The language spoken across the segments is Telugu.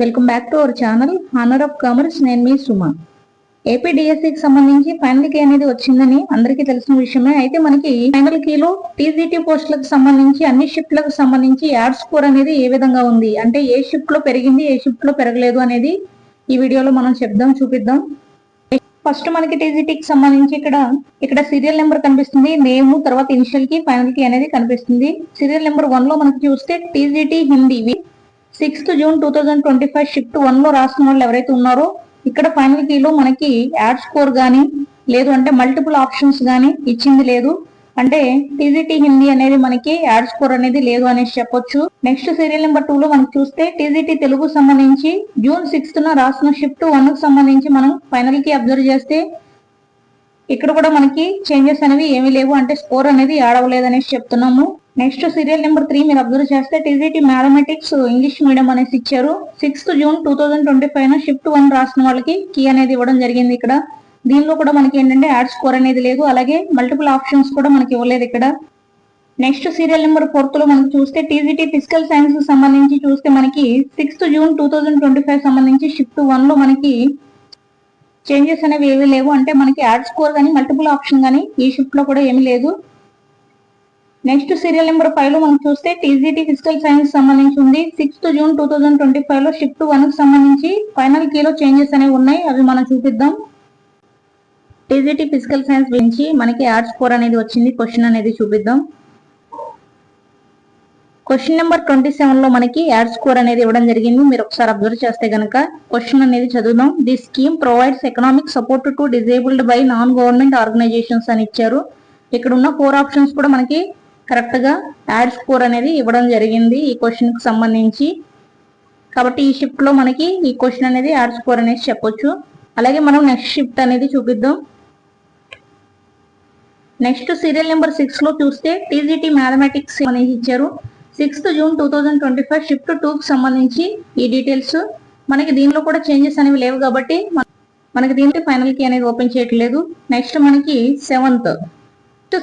Welcome back to our channel honour of commerce నేను మీ సుమ. ఏపీడిఎస్సికి సంబంధించి ఫైనల్ కీ అనేది వచ్చిందని అందరికీ తెలిసిన విషయమే. అయితే మనకి ఫైనల్ కీలో టీజీటీ పోస్టులకు సంబంధించి అన్ని షిఫ్ట్లకు సంబంధించి యాడ్ స్కోర్ అనేది ఏ విధంగా ఉంది? అంటే ఏ షిఫ్ట్లో పెరిగింది ఏ షిఫ్ట్లో పెరగలేదు అనేది ఈ వీడియోలో మనం చెప్దాం చూపిద్దాం. ఫస్ట్ మనకి టీజీటీకి సంబంధించి ఇక్కడ ఇక్కడ సీరియల్ నెంబర్ కనిపిస్తుంది. నేమ్ తర్వాత ఇనిషియల్కి ఫైనల్కి అనేది కనిపిస్తుంది. సీరియల్ నెంబర్ వన్లో మనకి చూస్తే TGT Hindi sixth June two thousand twenty five shift వన్లో రాసిన వాళ్ళు ఎవరైతే ఉన్నారో ఇక్కడ ఫైనల్ కీలో మనకి యాడ్ స్కోర్ కానీ లేదు అంటే మల్టిపుల్ ఆప్షన్స్ కానీ ఇచ్చింది లేదు. అంటే టీజీటీ హిందీ అనేది మనకి యాడ్ స్కోర్ అనేది లేదు అనేసి చెప్పొచ్చు. నెక్స్ట్ సీరియల్ నెంబర్ టూ లో మనం చూస్తే టీజీటీ తెలుగు సంబంధించి జూన్ సిక్స్త్ న రాసిన షిఫ్ట్ వన్కు సంబంధించి మనం ఫైనల్కి అబ్జర్వ్ చేస్తే ఇక్కడ కూడా మనకి చేంజెస్ అనేవి ఏమీ లేవు. అంటే స్కోర్ అనేది యాడ్ అవ్వలేదు అనేసి చెప్తున్నాము. నెక్స్ట్ సీరియల్ నెంబర్ త్రీ మీరు అబ్జర్వ్ చేస్తే టీజీటీ మ్యాథమెటిక్స్ ఇంగ్లీష్ మీడియం అనేసి ఇచ్చారు. Sixth June two thousand twenty five shift one రాసిన వాళ్ళకి కీ అనేది ఇవ్వడం జరిగింది ఇక్కడ. దీనిలో కూడా మనకి ఏంటంటే యాడ్ స్కోర్ అనేది లేదు. అలాగే మల్టిపుల్ ఆప్షన్స్ కూడా మనకి ఇవ్వలేదు ఇక్కడ. నెక్స్ట్ సీరియల్ నెంబర్ ఫోర్త్లో మనకి చూస్తే టీజీటీ ఫిజికల్ సైన్స్ సంబంధించి చూస్తే మనకి sixth June two thousand twenty five సంబంధించి షిఫ్ట్ వన్లో మనకి చేంజెస్ అనేవి ఏమీ లేవు. అంటే మనకి యాడ్ స్కోర్ కానీ మల్టిపుల్ ఆప్షన్ కానీ ఈ షిఫ్ట్లో కూడా ఏమీ లేదు. నెక్స్ట్ సీరియల్ నెంబర్ ఫైవ్లో మనం చూస్తే టీజీటీ ఫిజికల్ సైన్స్ సంబంధించి ఉంది. Sixth June two thousand twenty ఫైవ్లో షిఫ్ట్ వన్కి సంబంధించి ఫైనల్ కీలో చేంజెస్ అనేవి ఉన్నాయి. అవి మనం చూపిద్దాం. టీజీటీ ఫిజికల్ సైన్స్ గురించి మనకి యాడ్ స్కోర్ అనేది వచ్చింది. క్వశ్చన్ అనేది చూపిద్దాం. క్వశ్చన్ నెంబర్ ట్వంటీ సెవెన్లో మనకి యాడ్ స్కోర్ అనేది ఇవ్వడం జరిగింది. మీరు ఒకసారి అబ్జర్వ్ చేస్తే గనక క్వశ్చన్ అనేది చదువుదాం. The scheme provides economic support to disabled by non government organisations అని ఇచ్చారు. ఇక్కడ ఉన్న ఫోర్ ఆప్షన్స్ కూడా మనకి కరెక్ట్గా యాడ్ స్కోర్ అనేది ఇవ్వడం జరిగింది ఈ క్వశ్చన్కి సంబంధించి. కాబట్టి ఈ షిఫ్ట్లో మనకి ఈ క్వశ్చన్ అనేది యాడ్ స్కోర్ అనేది చెప్పొచ్చు. అలాగే మనం నెక్స్ట్ షిఫ్ట్ అనేది చూపిద్దాం. నెక్స్ట్ సీరియల్ నెంబర్ సిక్స్లో చూస్తే టీజీటీ మ్యాథమెటిక్స్ అనేది ఇచ్చారు. Sixth June two thousand twenty five shift టూకి సంబంధించి ఈ డీటెయిల్స్ మనకి దీనిలో కూడా చేంజెస్ అనేవి లేవు కాబట్టి మనకి దీనికి ఫైనల్కి అనేది ఓపెన్ చేయట్లేదు. నెక్స్ట్ మనకి సెవెంత్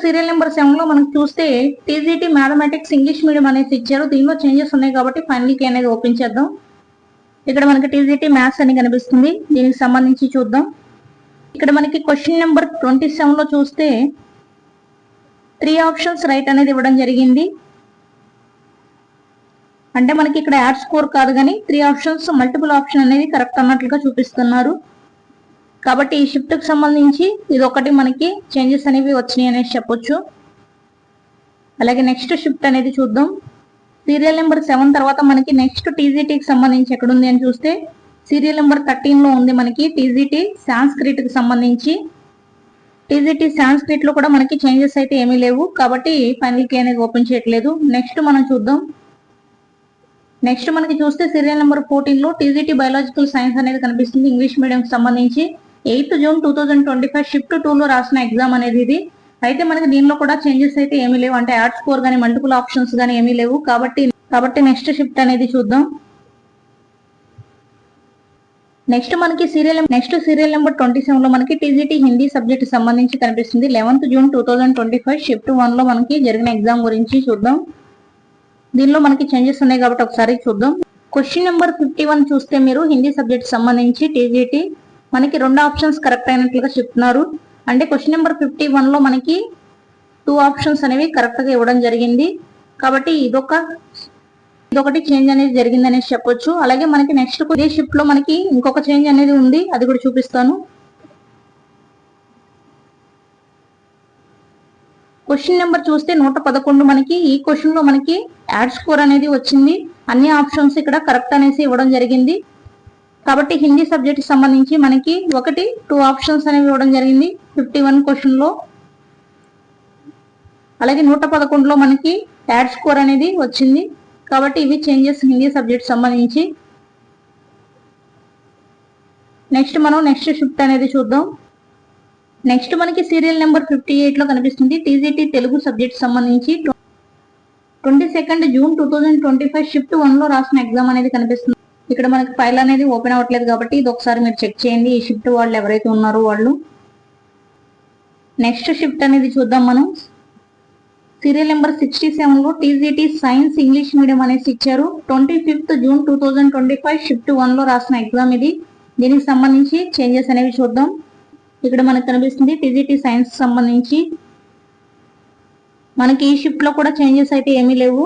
సీరియల్ నెంబర్ సెవెన్లో మనం చూస్తే టీజీటీ మ్యాథమెటిక్స్ ఇంగ్లీష్ మీడియం అనేది ఇచ్చారు. దీనిలో చేంజెస్ ఉన్నాయి కాబట్టి ఫైనల్కి అనేది ఓపెన్ చేద్దాం. ఇక్కడ మనకి టీజీటీ మ్యాథ్స్ అని కనిపిస్తుంది. దీనికి సంబంధించి చూద్దాం. ఇక్కడ మనకి క్వశ్చన్ నెంబర్ ట్వంటీ సెవెన్లో చూస్తే త్రీ ఆప్షన్స్ రైట్ అనేది ఇవ్వడం జరిగింది. అంటే మనకి ఇక్కడ యాడ్ స్కోర్ కాదు కానీ త్రీ ఆప్షన్స్ మల్టిపుల్ ఆప్షన్ అనేది కరెక్ట్ అన్నట్లుగా చూపిస్తున్నారు. కాబట్టి ఈ షిఫ్ట్కు సంబంధించి ఇది ఒకటి మనకి చేంజెస్ అనేవి వచ్చినాయి అనేసి చెప్పొచ్చు. అలాగే నెక్స్ట్ షిఫ్ట్ అనేది చూద్దాం. సీరియల్ నెంబర్ సెవెన్ తర్వాత మనకి నెక్స్ట్ టీజీటీకి సంబంధించి ఎక్కడ ఉంది అని చూస్తే సీరియల్ నెంబర్ థర్టీన్లో ఉంది మనకి టీజీటీ సాంస్క్రిట్కి సంబంధించి. టీజీటీ సాంస్క్రిట్లో కూడా మనకి చేంజెస్ అయితే ఏమీ లేవు. కాబట్టి ఫైనల్ కే అనేది ఓపెన్ చేయట్లేదు. నెక్స్ట్ మనం చూద్దాం. నెక్స్ట్ మనకి చూస్తే సీరియల్ నెంబర్ ఫోర్టీన్లో టీజీటీ బయాలజికల్ సైన్స్ అనేది కనిపిస్తుంది. ఇంగ్లీష్ మీడియం సంబంధించి. Eighth June two thousand twenty five shift two లో రాసిన ఎగ్జామ్ అనేది ఇది. అయితే మనకి దీనిలో కూడా చేంజెస్ అయితే ఏమీ లేవు. అంటే యాడ్ స్కోర్ గానీ మల్టిపుల్ ఆప్షన్స్ గానీ ఏమీ లేవు. కాబట్టి కాబట్టి నెక్స్ట్ షిఫ్ట్ అనేది చూద్దాం. నెక్స్ట్ మనకి serial next serial number twenty సెవెన్లో మనకి టీజీటీ హిందీ సబ్జెక్ట్ సంబంధించి కనిపిస్తుంది. Eleventh June two thousand twenty five shift వన్లో మనకి జరిగిన ఎగ్జామ్ గురించి చూద్దాం. దీనిలో మనకి చేంజెస్ ఉన్నాయి కాబట్టి ఒకసారి చూద్దాం. క్వశ్చన్ నెంబర్ ఫిఫ్టీ వన్ చూస్తే మీరు హిందీ సబ్జెక్ట్ సంబంధించి టీజీటీ మనకి రెండు ఆప్షన్స్ కరెక్ట్ అయినట్లుగా చెప్తున్నారు. అంటే క్వశ్చన్ నెంబర్ ఫిఫ్టీ వన్లో మనకి టూ ఆప్షన్స్ అనేవి కరెక్ట్గా ఇవ్వడం జరిగింది. కాబట్టి ఇదొక ఇదొకటి చేంజ్ అనేది జరిగింది అనేసి చెప్పొచ్చు. అలాగే మనకి నెక్స్ట్ ఇదే షిఫ్ట్లో మనకి ఇంకొక చేంజ్ అనేది ఉంది. అది కూడా చూపిస్తాను. క్వశ్చన్ నెంబర్ చూస్తే నూట పదకొండు మనకి ఈ క్వశ్చన్లో మనకి యాడ్ స్కోర్ అనేది వచ్చింది. అన్ని ఆప్షన్స్ ఇక్కడ కరెక్ట్ అనేసి ఇవ్వడం జరిగింది. కాబట్టి హిందీ సబ్జెక్ట్ సంబంధించి మనకి ఒకటి టూ ఆప్షన్స్ అనేవి ఇవ్వడం జరిగింది. ఫిఫ్టీ వన్ క్వశ్చన్లో అలాగే నూట పదకొండులో మనకి యాడ్ స్కోర్ అనేది వచ్చింది. కాబట్టి ఇవి చేంజెస్ హిందీ సబ్జెక్ట్ సంబంధించి. నెక్స్ట్ మనం నెక్స్ట్ షిఫ్ట్ అనేది చూద్దాం. నెక్స్ట్ మనకి సీరియల్ నెంబర్ ఫిఫ్టీ ఎయిట్లో కనిపిస్తుంది. టీజీటీ తెలుగు సబ్జెక్ట్ సంబంధించి. Twenty second June two thousand twenty five shift వన్లో రాసిన ఎగ్జామ్ అనేది కనిపిస్తుంది. ఇక్కడ మనకి ఫైల్ అనేది ఓపెన్ అవ్వట్లేదు కాబట్టి ఇది ఒకసారి మీరు చెక్ చేయండి. ఈ షిఫ్ట్ వాళ్ళు ఎవరైతే ఉన్నారో వాళ్ళు. నెక్స్ట్ షిఫ్ట్ అనేది చూద్దాం మనం. సీరియల్ నెంబర్ సిక్స్టీ సెవెన్లో టీజీటీ సైన్స్ ఇంగ్లీష్ మీడియం అనేసి ఇచ్చారు. Twenty fifth June two thousand twenty five shift వన్లో రాసిన ఎగ్జామ్ ఇది. దీనికి సంబంధించి చేంజెస్ అనేవి చూద్దాం. ఇక్కడ మనకు కనిపిస్తుంది టీజీటీ సైన్స్ సంబంధించి. మనకి ఈ షిఫ్ట్లో కూడా చేంజెస్ అయితే ఏమీ లేవు.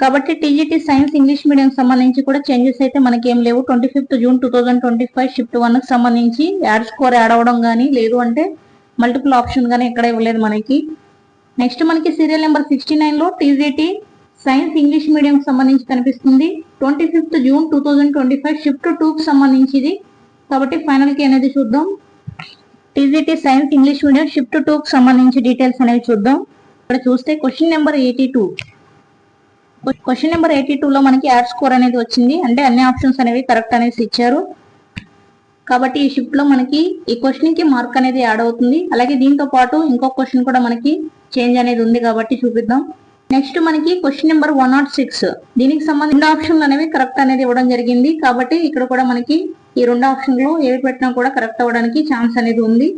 కాబట్టి టీజీటీ సైన్స్ ఇంగ్లీష్ మీడియం సంబంధించి కూడా చేంజెస్ అయితే మనకి ఏం లేవు. Twenty fifth June two thousand twenty five shift వన్కి సంబంధించి యాడ్ స్కోర్ యాడ్ అవ్వడం కానీ లేదు అంటే మల్టిపుల్ ఆప్షన్ కానీ ఎక్కడ ఇవ్వలేదు మనకి. నెక్స్ట్ మనకి సీరియల్ నెంబర్ సిక్స్టీ నైన్లో టీజీటీ సైన్స్ ఇంగ్లీష్ మీడియం సంబంధించి కనిపిస్తుంది. Twenty fifth June two thousand twenty five shift టూకి సంబంధించిది. కాబట్టి ఫైనల్కి అనేది చూద్దాం. TGT science English medium shift టూకి సంబంధించి డీటెయిల్స్ అనేవి చూద్దాం. ఇక్కడ చూస్తే question number eighty two question number eighty two లో మనకి యాడ్ స్కోర్ అనేది వచ్చింది. అంటే అన్ని ఆప్షన్స్ అనేవి కరెక్ట్ అనేసి ఇచ్చారు. కాబట్టి ఈ షిఫ్ట్లో మనకి ఈ క్వశ్చన్కి మార్క్ అనేది యాడ్ అవుతుంది. అలాగే దీంతో పాటు ఇంకో క్వశ్చన్ కూడా మనకి చేంజ్ అనేది ఉంది కాబట్టి చూపిద్దాం. నెక్స్ట్ మనకి question number one nought six దీనికి సంబంధించిన ఆప్షన్లు అనేవి కరెక్ట్ అనేది ఇవ్వడం జరిగింది. కాబట్టి ఇక్కడ కూడా మనకి ఈ రెండు ఆప్షన్లు ఏవి పెట్టినా కూడా కరెక్ట్ అవ్వడానికి ఛాన్స్ అనేది ఉంది.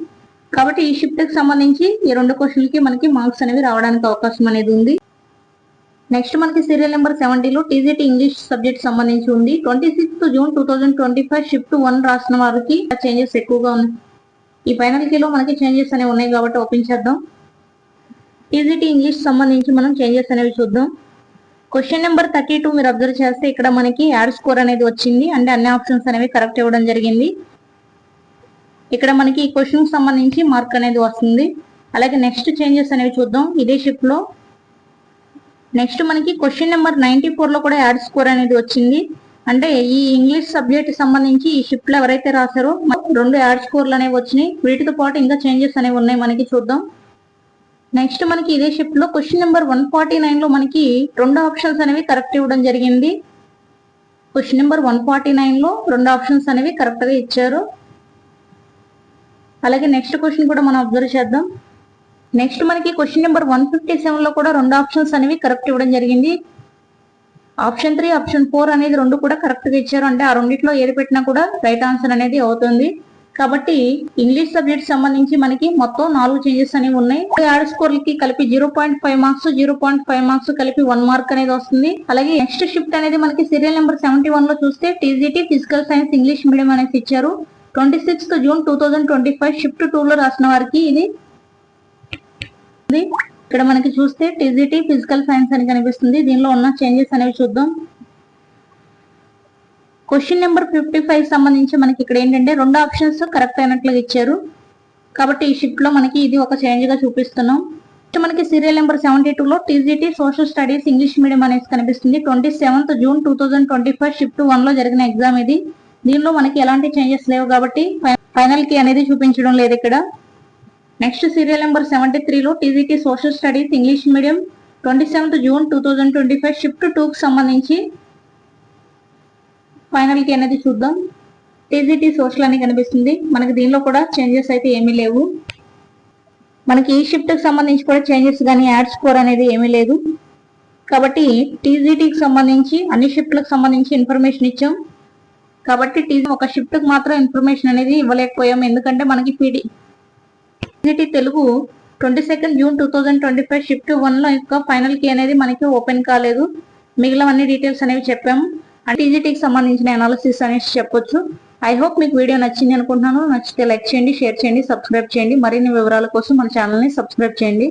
కాబట్టి ఈ షిఫ్ట్కి సంబంధించి ఈ రెండు క్వశ్చన్లకి మనకి మార్క్స్ అనేవి రావడానికి అవకాశం అనేది ఉంది. నెక్స్ట్ మనకి సీరియల్ నెంబర్ సెవెంటీలో టీజీటీ ఇంగ్లీష్ సబ్జెక్ట్ సంబంధించి ఉంది. Twenty sixth June two thousand twenty five shift one రాసిన వారికి చేంజెస్ ఎక్కువగా ఉన్నాయి. ఈ ఫైనల్ కీలో మనకి చేంజెస్ అనేవి ఉన్నాయి కాబట్టి ఓపెన్ చేద్దాం. టీజీటీ ఇంగ్లీష్ సంబంధించి మనం చేంజెస్ అనేవి చూద్దాం. క్వశ్చన్ నెంబర్ థర్టీ టూ మీరు అబ్జర్వ్ చేస్తే ఇక్కడ మనకి యాడ్ స్కోర్ అనేది వచ్చింది. అంటే అన్ని ఆప్షన్స్ అనేవి కరెక్ట్ ఇవ్వడం జరిగింది. ఇక్కడ మనకి ఈ క్వశ్చన్కి సంబంధించి మార్క్ అనేది వస్తుంది. అలాగే నెక్స్ట్ చేంజెస్ అనేవి చూద్దాం. ఇదే షిఫ్ట్లో నెక్స్ట్ మనకి క్వశ్చన్ నెంబర్ నైన్టీ ఫోర్లో కూడా యాడ్ స్కోర్ అనేది వచ్చింది. అంటే ఈ ఇంగ్లీష్ సబ్జెక్ట్ సంబంధించి ఈ షిఫ్ట్లో ఎవరైతే రాశారో రెండు యాడ్ స్కోర్లు అనేవి వచ్చినాయి. వీటితో పాటు ఇంకా చేంజెస్ అనేవి ఉన్నాయి మనకి చూద్దాం. నెక్స్ట్ మనకి ఇదే షిఫ్ట్లో క్వశ్చన్ నెంబర్ వన్ ఫార్టీ నైన్లో మనకి రెండు ఆప్షన్స్ అనేవి కరెక్ట్ ఇవ్వడం జరిగింది. క్వశ్చన్ నెంబర్ వన్ ఫార్టీ నైన్లో రెండు ఆప్షన్స్ అనేవి కరెక్ట్గా ఇచ్చారు. అలాగే నెక్స్ట్ క్వశ్చన్ కూడా మనం అబ్జర్వ్ చేద్దాం. నెక్స్ట్ మనకి క్వశ్చన్ నెంబర్ వన్ ఫిఫ్టీ సెవెన్లో కూడా రెండు ఆప్షన్స్ అనేవి కరెక్ట్ ఇవ్వడం జరిగింది. ఆప్షన్ త్రీ ఆప్షన్ ఫోర్ అనేది రెండు కూడా కరెక్ట్గా ఇచ్చారు. అంటే ఆ రెండిట్లో ఏది పెట్టినా కూడా రైట్ ఆన్సర్ అనేది అవుతుంది. కాబట్టి ఇంగ్లీష్ సబ్జెక్ట్ సంబంధించి మనకి మొత్తం నాలుగు చేంజెస్ అనేవి ఉన్నాయి. యాడ్ స్కోర్లకి కలిపి zero point five marks zero point five marks కలిపి వన్ మార్క్ అనేది వస్తుంది. అలాగే నెక్స్ట్ షిఫ్ట్ అనేది మనకి సీరియల్ నెంబర్ సెవెంటీ వన్లో చూస్తే TGT physical science English medium అనేసి ఇచ్చారు. Twenty sixth June two thousand twenty five shift two లో రాసిన వారికి ఇది ఇక్కడ మనకి చూస్తే టీజీటీ ఫిజికల్ సైన్స్ అని కనిపిస్తుంది. దీనిలో ఉన్న చేంజెస్ అనేవి చూద్దాం. క్వశ్చన్ నెంబర్ ఫిఫ్టీ ఫైవ్ సంబంధించి మనకి ఇక్కడ ఏంటంటే రెండు ఆప్షన్స్ కరెక్ట్ అయినట్లుగా ఇచ్చారు. కాబట్టి ఈ షిఫ్ట్లో మనకి ఇది ఒక చేంజ్గా చూపిస్తున్నాం. మనకి సీరియల్ నెంబర్ సెవెంటీ టూ లో TGT social studies English medium అనేది కనిపిస్తుంది twenty seventh June two thousand twenty five shift వన్లో జరిగిన ఎగ్జామ్ ఇది. దీనిలో మనకి ఎలాంటి చేంజెస్ లేవు కాబట్టి ఫైనల్కి అనేది చూపించడం లేదు ఇక్కడ. నెక్స్ట్ సీరియల్ నెంబర్ సెవెంటీ త్రీలో TGT social studies English medium twenty seventh June two thousand twenty five shift టూకి సంబంధించి ఫైనల్కి అనేది చూద్దాం. టీజీటీ సోషల్ అని కనిపిస్తుంది. మనకి దీనిలో కూడా చేంజెస్ అయితే ఏమీ లేవు. మనకి ఈ షిఫ్ట్కి సంబంధించి కూడా చేంజెస్ కానీ యాడ్ స్కోర్ అనేది ఏమీ లేదు. కాబట్టి టీజీటీకి సంబంధించి అన్ని షిఫ్ట్లకు సంబంధించి ఇన్ఫర్మేషన్ ఇచ్చాం. కాబట్టి టీజీ ఒక షిఫ్ట్కి మాత్రం ఇన్ఫర్మేషన్ అనేది ఇవ్వలేకపోయాం. ఎందుకంటే మనకి PD TGT Telugu twenty second June two thousand twenty five shift వన్లో ఇంకా ఫైనల్కి అనేది మనకి ఓపెన్ కాలేదు. మిగిలిన అన్ని డీటెయిల్స్ అనేవి చెప్పాము అంటే ఈజీటీకి సంబంధించిన అనాలిసిస్ అనేసి చెప్పొచ్చు. ఐ హోప్ మీకు వీడియో నచ్చింది అనుకుంటున్నాను. నచ్చితే లైక్ చేయండి షేర్ చేయండి సబ్స్క్రైబ్ చేయండి. మరిన్ని వివరాల కోసం మన ఛానల్ని సబ్స్క్రైబ్ చేయండి.